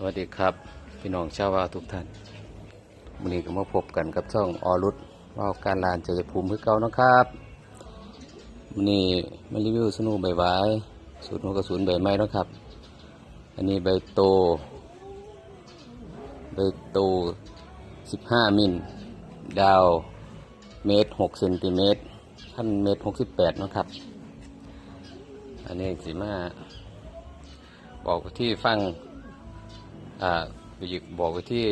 สวัสดีครับ พี่น้องชาวว่าทุกท่านวันนี้ก็มาพบกันกับช่องออรุดว่าการลานใจภูมิคือเก่านะครับวันนี้มารีวิวสนุใบไว้สูตรหัวกระสุนใบไม้นะครับ อันนี้ใบโต ใบโต 15 มิลดาวเมตร6เซนติเมตรท่านเมตร68นะครับ อันนี้สีมาบอกที่ฟัง อ่าไปหยิกบอกไปที่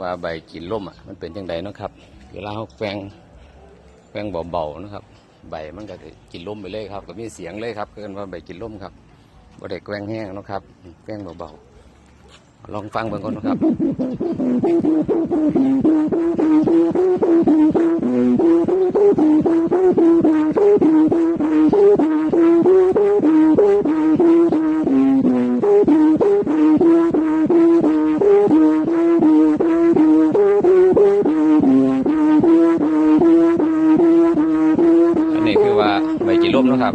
ว่าใบกินล่มอะมันเป็นยังไงนะครับ เวลาเขาแกว่งแกว่งเบาๆนะครับ ใบมันก็จะกินล่มไปเลยครับก็มีเสียงเลยครับเกินว่าใบกินล่มครับบ่ได้แกว่งแห้งนะครับแกว่งเบาๆลองฟังเบิ่งก่อนนะครับอัน นะครับ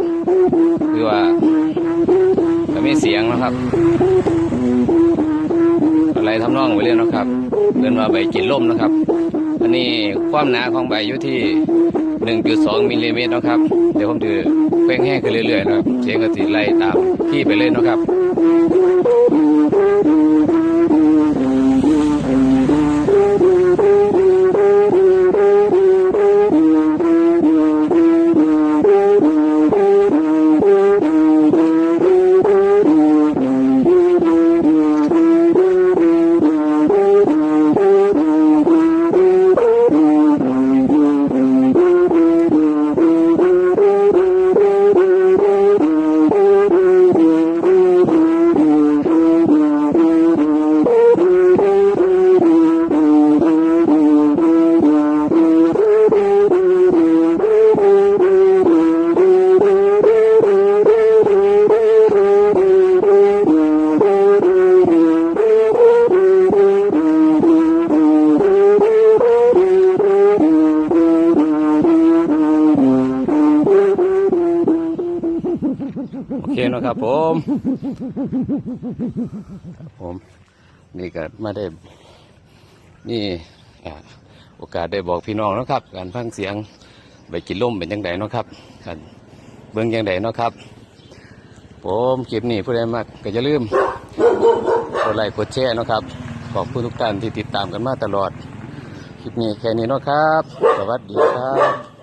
คือว่าก็มีเสียงนะครับอะไรทำนองไว้เลยเนะครับเรียนว่าใบกินล่มนะครับ อันนี้ความหนาของใบอยู่ที่ 1.2มิลลิเมตรนะครับ เดี๋ยวผมถือแป้งแห้งขึ้นเรื่อยๆนะครับเสียงก็ติไล่ตามที่ไปเลยเนะครับ โอเคนะครับผมครับผมนี่ก็มาได้นี่โอกาสได้บอกพี่น้องนะครับ การฟังเสียงใบกินล่มเป็นยังไงนะครับการเบื้องยังไงนะครับ ผมคลิปนี้ผู้ใดมากก็อย่าลืมกดไลค์กดแชร์นะครับ ขอบคุณทุกท่านที่ติดตามกันมาตลอด คลิปนี้แค่นี้นะครับ สวัสดีครับ